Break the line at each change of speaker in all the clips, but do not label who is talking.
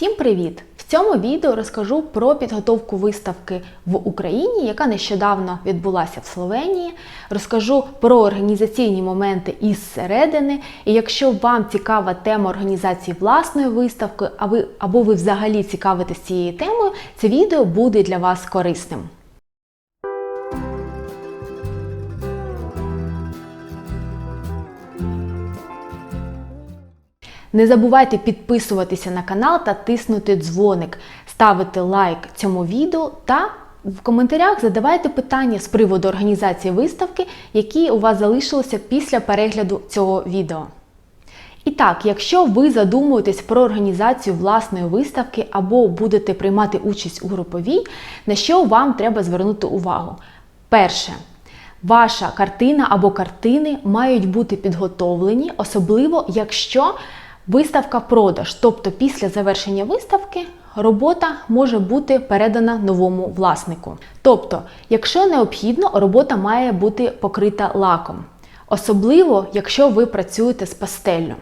Всім привіт! В цьому відео розкажу про підготовку виставки в Україні, яка нещодавно відбулася в Словенії. Розкажу про організаційні моменти із середини. І якщо вам цікава тема організації власної виставки, або ви взагалі цікавитесь цією темою, це відео буде для вас корисним. Не забувайте підписуватися на канал та тиснути дзвоник, ставити лайк цьому відео та в коментарях задавайте питання з приводу організації виставки, які у вас залишилися після перегляду цього відео. І так, якщо ви задумуєтесь про організацію власної виставки або будете приймати участь у груповій, на що вам треба звернути увагу? Перше. Ваша картина або картини мають бути підготовлені, особливо якщо виставка продаж. Тобто після завершення виставки робота може бути передана новому власнику. Тобто, якщо необхідно, робота має бути покрита лаком. Особливо, якщо ви працюєте з пастеллю.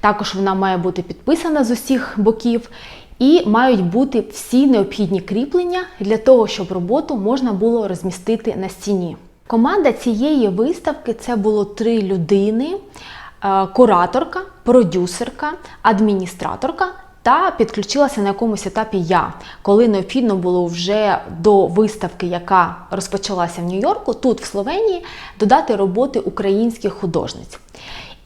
Також вона має бути підписана з усіх боків і мають бути всі необхідні кріплення для того, щоб роботу можна було розмістити на стіні. Команда цієї виставки це було три людини: е, кураторка, продюсерка, адміністраторка. Та підключилася на якомусь етапі я, коли необхідно було вже до виставки, яка розпочалася в Нью-Йорку, тут в Словенії, додати роботи українських художниць.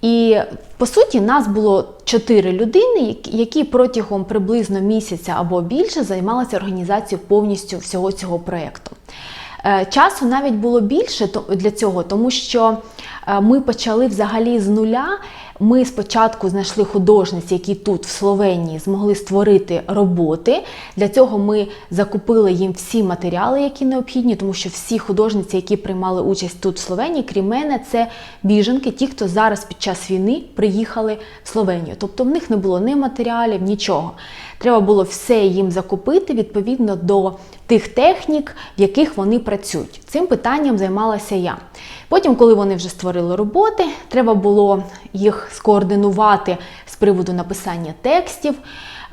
І по суті, нас було чотири людини, які протягом приблизно місяця або більше займалися організацією повністю всього цього проєкту. Е, Часу навіть було більше для цього, тому що ми почали взагалі з нуля. Ми спочатку знайшли художниць, які тут, в Словенії, змогли створити роботи. Для цього ми закупили їм всі матеріали, які необхідні, тому що всі художниці, які приймали участь тут в Словенії, крім мене, це біженки, ті, хто зараз під час війни приїхали в Словенію. Тобто в них не було ні матеріалів, нічого. Треба було все їм закупити відповідно до тих технік, в яких вони працюють. Цим питанням займалася я. Потім, коли вони вже створили роботи, треба було їх скоординувати з приводу написання текстів.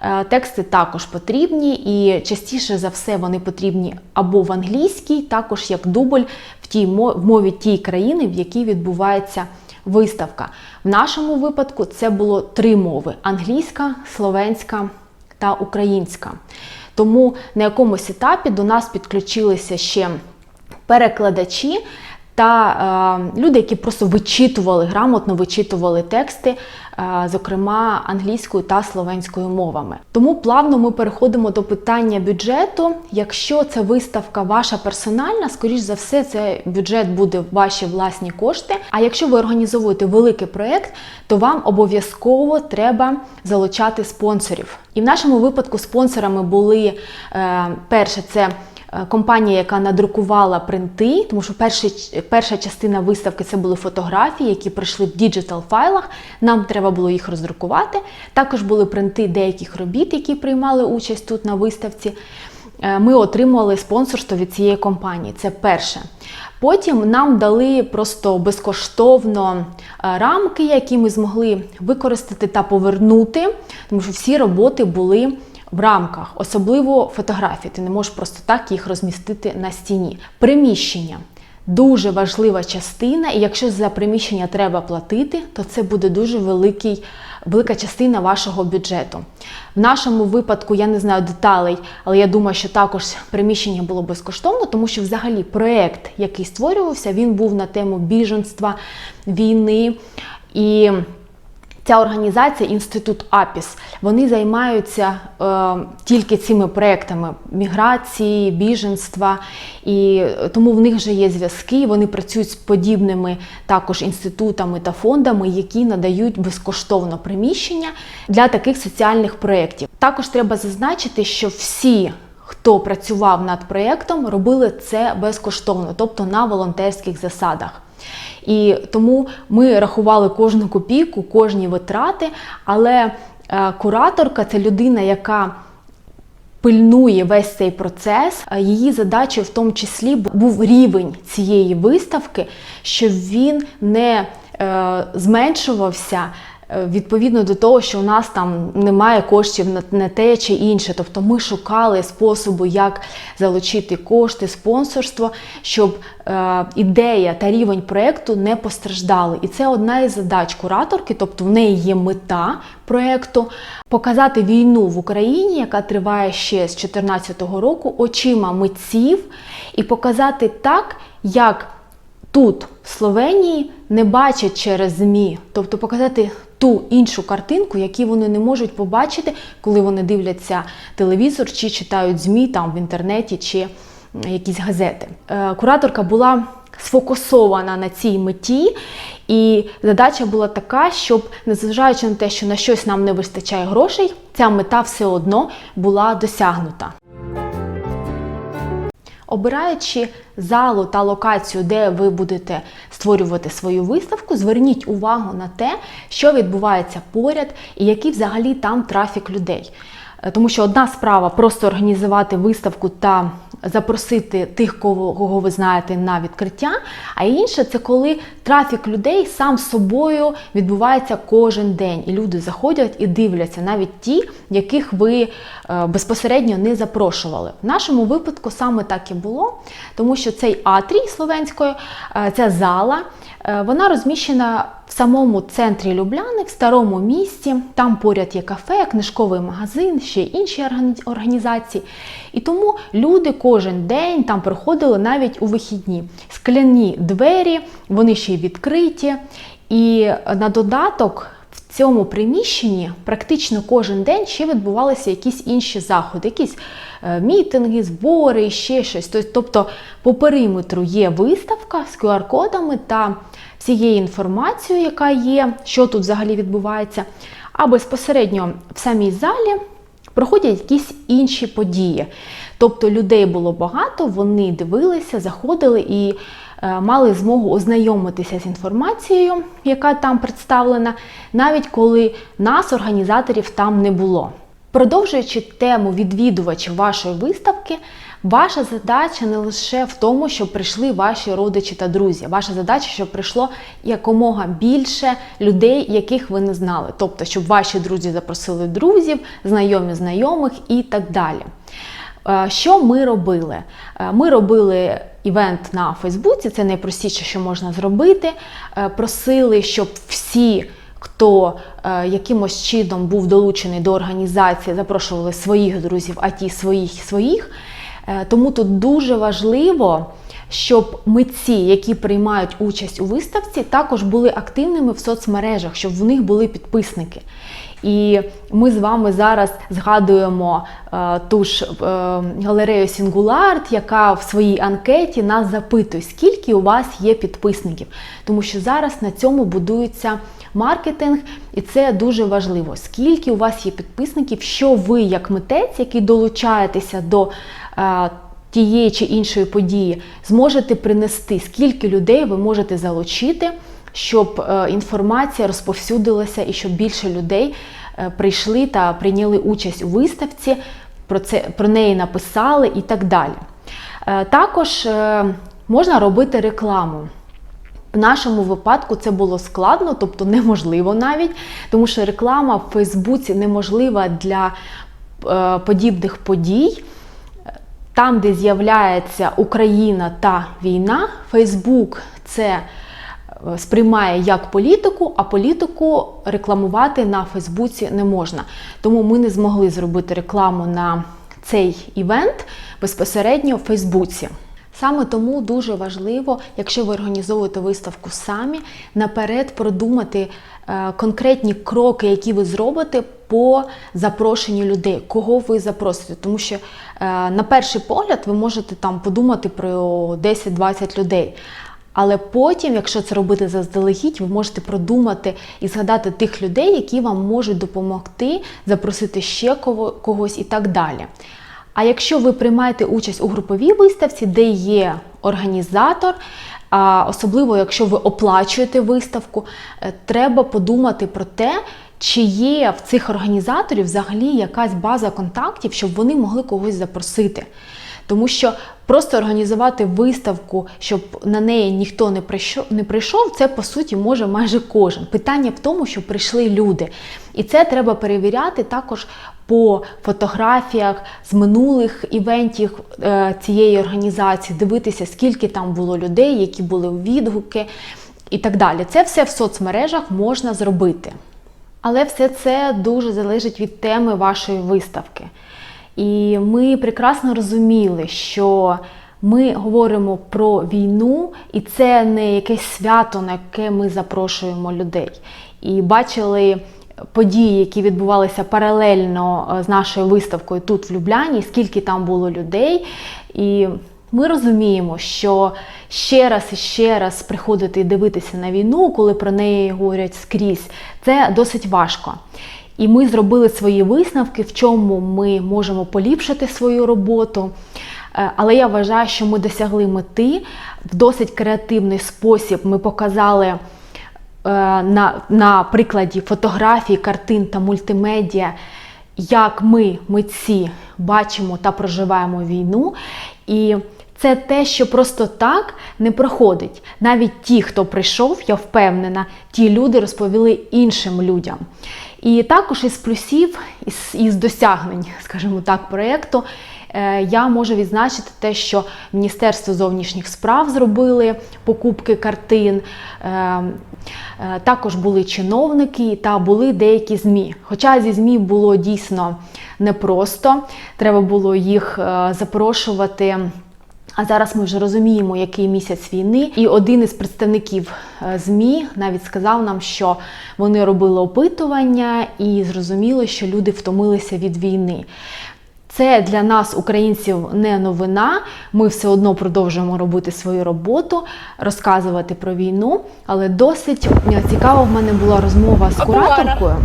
Е, Тексти також потрібні, і частіше за все вони потрібні або в англійській, також як дубль в тій в мові тієї країни, в якій відбувається виставка. В нашому випадку це було три мови: англійська, словенська та українська. Тому на якомусь етапі до нас підключилися ще перекладачі та е, люди, які просто вичитували, грамотно вичитували тексти, е, зокрема англійською та словенською мовами. Тому плавно ми переходимо до питання бюджету. Якщо це виставка ваша персональна, скоріш за все, це бюджет буде ваші власні кошти. А якщо ви організовуєте великий проєкт, то вам обов'язково треба залучати спонсорів. І в нашому випадку спонсорами були е, перше, це компанія, яка надрукувала принти, тому що перші, перша частина виставки це були фотографії, які прийшли в діджитал файлах. Нам треба було їх роздрукувати. Також були принти деяких робіт, які приймали участь тут на виставці. Ми отримували спонсорство від цієї компанії. Це перше. Потім нам дали просто безкоштовно рамки, які ми змогли використати та повернути, тому що всі роботи були в рамках, особливо фотографії. Ти не можеш просто так їх розмістити на стіні. Приміщення. Дуже важлива частина, і якщо за приміщення треба платити, то це буде дуже великий, велика частина вашого бюджету. В нашому випадку я не знаю деталей, але я думаю, що також приміщення було безкоштовно, тому що взагалі проєкт, який створювався, він був на тему біженства, війни. І Ця організація, інститут АПІС, вони займаються е, тільки цими проектами міграції, біженства, і тому в них вже є зв'язки. Вони працюють з подібними також інститутами та фондами, які надають безкоштовно приміщення для таких соціальних проєктів. Також треба зазначити, що всі. Хто працював над проєктом, робили це безкоштовно, тобто на волонтерських засадах. І тому ми рахували кожну копійку, кожні витрати, але е, кураторка це людина, яка пильнує весь цей процес. Її задачею в тому числі був рівень цієї виставки, щоб він не е, зменшувався відповідно до того, що у нас там немає коштів на, те чи інше. Тобто ми шукали способи, як залучити кошти, спонсорство, щоб е, ідея та рівень проєкту не постраждали. І це одна із задач кураторки, тобто в неї є мета проєкту показати війну в Україні, яка триває ще з 2014 року, очима митців, і показати так, як тут, в Словенії, не бачать через ЗМІ, тобто показати ту іншу картинку, яку вони не можуть побачити, коли вони дивляться телевізор чи читають ЗМІ там в інтернеті чи якісь газети. Е, Кураторка була сфокусована на цій меті, і задача була така, щоб, незважаючи на те, що на щось нам не вистачає грошей, ця мета все одно була досягнута. Обираючи залу та локацію, де ви будете створювати свою виставку, зверніть увагу на те, що відбувається поряд і який взагалі там трафік людей. Е, Тому що одна справа просто організувати виставку та запросити тих, кого, кого ви знаєте, на відкриття. А інше це коли трафік людей сам собою відбувається кожен день, і люди заходять і дивляться, навіть ті, яких ви е, безпосередньо не запрошували. В нашому випадку саме так і було, тому що цей атрій словенської, е, ця зала, вона розміщена в самому центрі Любляни, в старому місті. Там поряд є кафе, книжковий магазин, ще інші органі- організації. І тому люди кожен день там приходили навіть у вихідні. Скляні двері, вони ще й відкриті. І на додаток цьому приміщенні практично кожен день ще відбувалися якісь інші заходи, якісь е, мітинги, збори, ще щось. Тобто по периметру є виставка з QR-кодами та всією інформацією, яка є, що тут взагалі відбувається. А безпосередньо в самій залі проходять якісь інші події. Тобто людей було багато, вони дивилися, заходили і мали змогу ознайомитися з інформацією, яка там представлена, навіть коли нас, організаторів, там не було. Продовжуючи тему відвідувачів вашої виставки, ваша задача не лише в тому, щоб прийшли ваші родичі та друзі. Ваша задача, щоб прийшло якомога більше людей, яких ви не знали. Тобто, щоб ваші друзі запросили друзів, знайомі знайомих і так далі. Е, Що ми робили? Е, Ми робили івент на Фейсбуці, це найпростіше, що можна зробити. Е, Просили, щоб всі, хто е, якимось чином був долучений до організації, запрошували своїх друзів, а ті своїх своїх. Е, Тому тут дуже важливо, щоб митці, які приймають участь у виставці, також були активними в соцмережах, щоб в них були підписники. І ми з вами зараз згадуємо е, ту ж е, галерею Сінгуларт, яка в своїй анкеті нас запитує, скільки у вас є підписників. Тому що зараз на цьому будується маркетинг, і це дуже важливо. Скільки у вас є підписників, що ви, як митець, який долучаєтеся до е, тієї чи іншої події, зможете принести, скільки людей ви можете залучити щоб е, інформація розповсюдилася і щоб більше людей е, прийшли та прийняли участь у виставці, про це про неї написали і так далі. Е, Також можна робити рекламу. В нашому випадку це було складно, тобто неможливо навіть, тому що реклама в Фейсбуці неможлива для подібних подій. Там, де з'являється Україна та війна, Фейсбук це сприймає як політику, а політику рекламувати на Фейсбуці не можна. Тому ми не змогли зробити рекламу на цей івент безпосередньо в Фейсбуці. Саме тому дуже важливо, якщо ви організовуєте виставку самі, наперед продумати е, конкретні кроки, які ви зробите по запрошенню людей, кого ви запросите. Тому що е, на перший погляд ви можете там подумати про 10-20 людей. Але потім, якщо це робити заздалегідь, ви можете продумати і згадати тих людей, які вам можуть допомогти, запросити ще кого- когось і так далі. А якщо ви приймаєте участь у груповій виставці, де є організатор, особливо якщо ви оплачуєте виставку, е, треба подумати про те, чи є в цих організаторів взагалі якась база контактів, щоб вони могли когось запросити. Тому що просто організувати виставку, щоб на неї ніхто не прийшов, не прийшов, це по суті може майже кожен. Питання в тому, що прийшли люди. І це треба перевіряти також по фотографіях з минулих івентів е, цієї організації, дивитися, скільки там було людей, які були відгуки і так далі. Це все в соцмережах можна зробити. Але все це дуже залежить від теми вашої виставки. І ми прекрасно розуміли, що ми говоримо про війну, і це не якесь свято, на яке ми запрошуємо людей. І бачили події, які відбувалися паралельно е, з нашою виставкою тут в Любляні, скільки там було людей. І ми розуміємо, що ще раз і ще раз приходити і дивитися на війну, коли про неї говорять скрізь, це досить важко. І ми зробили свої висновки, в чому ми можемо поліпшити свою роботу. Е, Але я вважаю, що ми досягли мети в досить креативний спосіб. Ми показали е, на, на прикладі фотографій, картин та мультимедіа, як ми, митці, бачимо та проживаємо війну. І це те, що просто так не проходить. Навіть ті, хто прийшов, я впевнена, ті люди розповіли іншим людям. І також із плюсів, із, із досягнень, скажімо так, проєкту, е, я можу відзначити те, що Міністерство зовнішніх справ зробили покупки картин. е, е, Також були чиновники та були деякі ЗМІ. Хоча зі ЗМІ було дійсно непросто, треба було їх е, запрошувати. А зараз ми вже розуміємо, який місяць війни, і один із представників е, ЗМІ навіть сказав нам, що вони робили опитування і зрозуміли, що люди втомилися від війни. Це для нас, українців, не новина. Ми все одно продовжуємо робити свою роботу, розказувати про війну. Але досить цікава в мене була розмова з кураторкою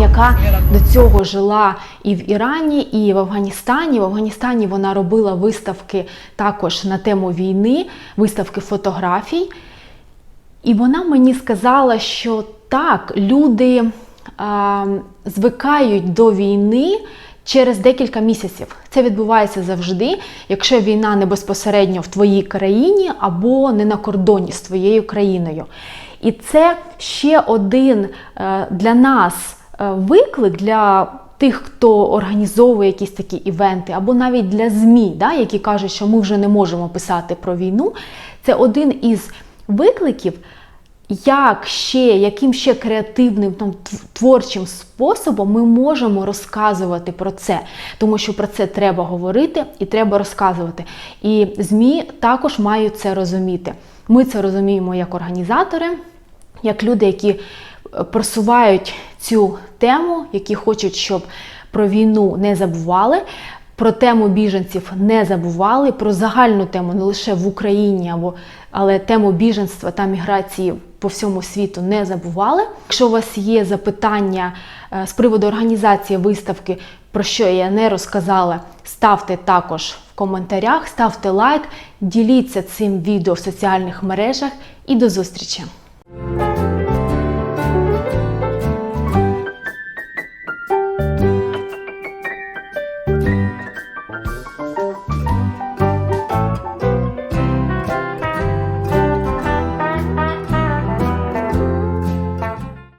яка до цього жила і в Ірані, і в Афганістані. В Афганістані вона робила виставки також на тему війни, виставки фотографій. І вона мені сказала, що так, люди а, звикають до війни через декілька місяців. Це відбувається завжди, якщо війна не безпосередньо в твоїй країні або не на кордоні з твоєю країною. І це ще один е, для нас е, виклик для тих, хто організовує якісь такі івенти, або навіть для ЗМІ, да, які кажуть, що ми вже не можемо писати про війну. Це один із викликів, як ще, яким ще креативним там, тв- творчим способом ми можемо розказувати про це, тому що про це треба говорити і треба розказувати. І ЗМІ також мають це розуміти. Ми це розуміємо як організатори, як люди, які е, просувають цю тему, які хочуть, щоб про війну не забували. Про тему біженців не забували, про загальну тему не лише в Україні, або, але тему біженства та міграції по всьому світу не забували. Якщо у вас є запитання е, з приводу організації виставки, про що я не розказала, ставте також в коментарях, ставте лайк, діліться цим відео в соціальних мережах і до зустрічі!